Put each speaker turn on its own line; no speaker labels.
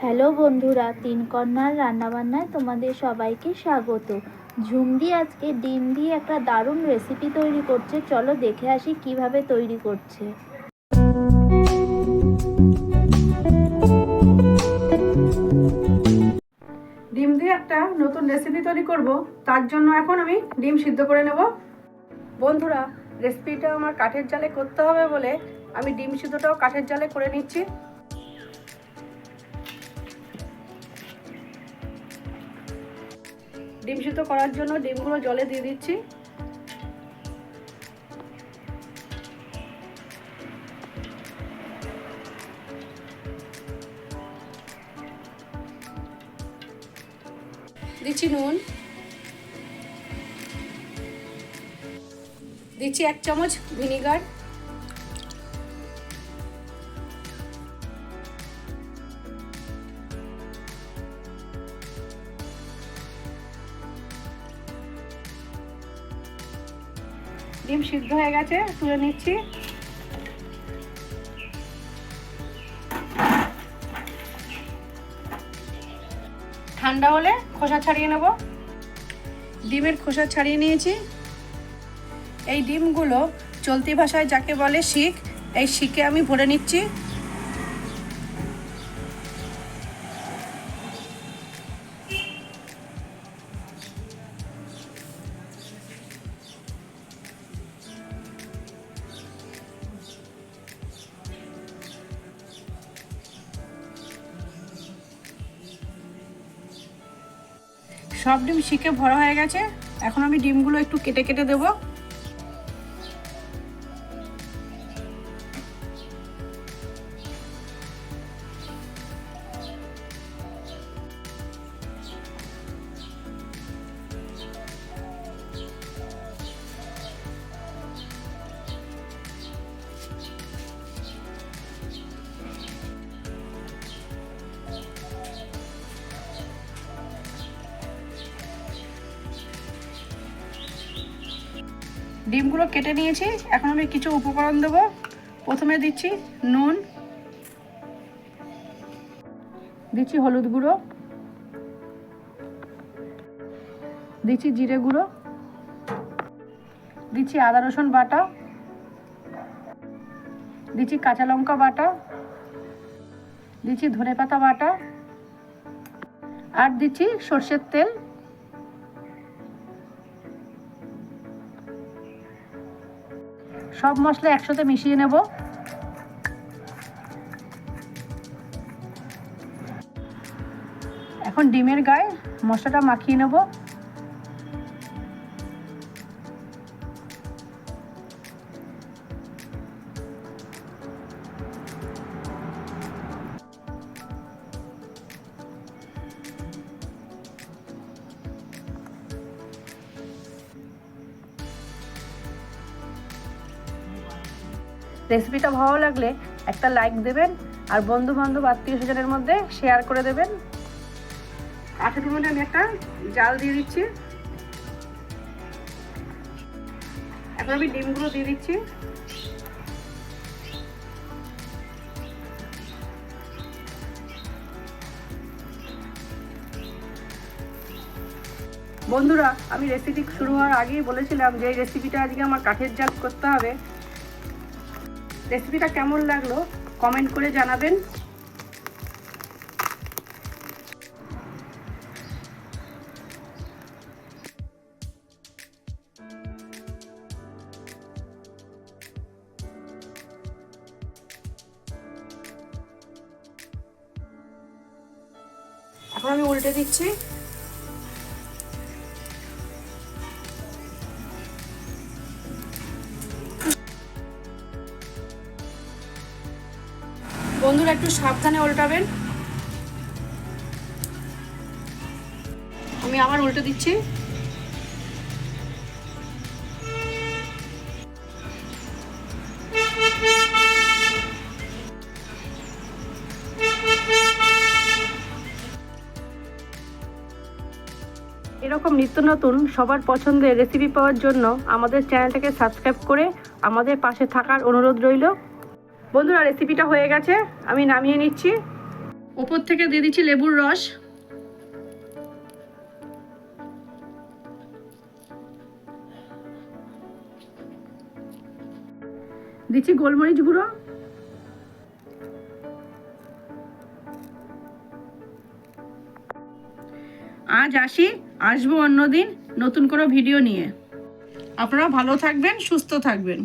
Hello বন্ধুরা, তিন কন্যার রান্নাবান্নায় তোমাদের সবাইকে স্বাগত। ঝুমদি আজকে ডিম দিয়ে একটা দারুণ রেসিপি তৈরি করছে। চলো দেখে আসি কীভাবে তৈরি করছে।
ডিম দিয়ে একটা নতুন রেসিপি তৈরি করব। তার জন্য এখন আমি ডিম সিদ্ধ করে নেব। বন্ধুরা রেসিপিটা আমার কাঠের জালে করতে হবে বলে আমি ডিম সিদ্ধটাও কাঠের জালে করে নিচ্ছি। ডিম সিদ্ধ করার জন্য ডিমগুলো জলে দিয়ে দিচ্ছি। দিচ্ছি নুন। দিচ্ছি এক চামচ ভিনিগার। ডিম সিদ্ধ হয়ে গেছে, তুলে নিচ্ছি। ঠান্ডা হলে খোসা ছাড়িয়ে নেব। ডিমের খোসা ছাড়িয়ে নিয়েছি। এই ডিমগুলো চলতি ভাষায় যাকে বলে শিখ, এই শিখে আমি ভরে নিচ্ছি। সব ডিম শিখে ভরা হয়ে গেছে। এখন আমি ডিমগুলো একটু কেটে কেটে দেবো। ডিমগুলো কেটে নিয়েছি। এখন আমি কিছু উপকরণ দেবো। প্রথমে দিচ্ছি নুন, দিচ্ছি হলুদ গুঁড়ো, দিচ্ছি জিরে গুঁড়ো, দিচ্ছি আদা রসুন বাটা, দিচ্ছি কাঁচা লঙ্কা বাটা, দিচ্ছি ধনে পাতা বাটা, আর দিচ্ছি সর্ষের তেল। সব মশলা একসাথে মিশিয়ে নেব। এখন ডিমের গায়ে মশলাটা মাখিয়ে নেব। রেসিপিটা ভালো লাগলে একটা লাইক দেবেন আর বন্ধু বান্ধব আত্মীয় স্বজনের মধ্যে শেয়ার করে দেবেন। আঠাটির মধ্যে আমি একটা জাল দিয়ে দিচ্ছি। এখন আমি ডিমগুলো দিয়ে দিচ্ছি। বন্ধুরা, আমি রেসিপি শুরু হওয়ার আগেই বলেছিলাম যে এই রেসিপিটা আজকে আমার কাঠের জাল করতে হবে। রেসিপিটা কেমন লাগল কমেন্ট করে জানাবেন। এখন আমি উল্টে দিচ্ছি। বন্ধুরা একটু সাবধানে উল্টাবেন। আমি আবার উল্টে দিচ্ছি। এরকম নিত্য নতুন, সবার পছন্দের রেসিপি পাওয়ার জন্য আমাদের চ্যানেলটাকে সাবস্ক্রাইব করে আমাদের পাশে থাকার অনুরোধ রইল। বন্ধুরা রেসিপিটা হয়ে গেছে। আমি নামিয়ে নিচ্ছি। ওপর থেকে দিয়ে দিচ্ছি লেবুর রস। দিচ্ছি গোলমরিচ গুঁড়ো। আজ আসি, আসব অন্যদিন নতুন কোনো ভিডিও নিয়ে। আপনারা ভালো থাকবেন, সুস্থ থাকবেন।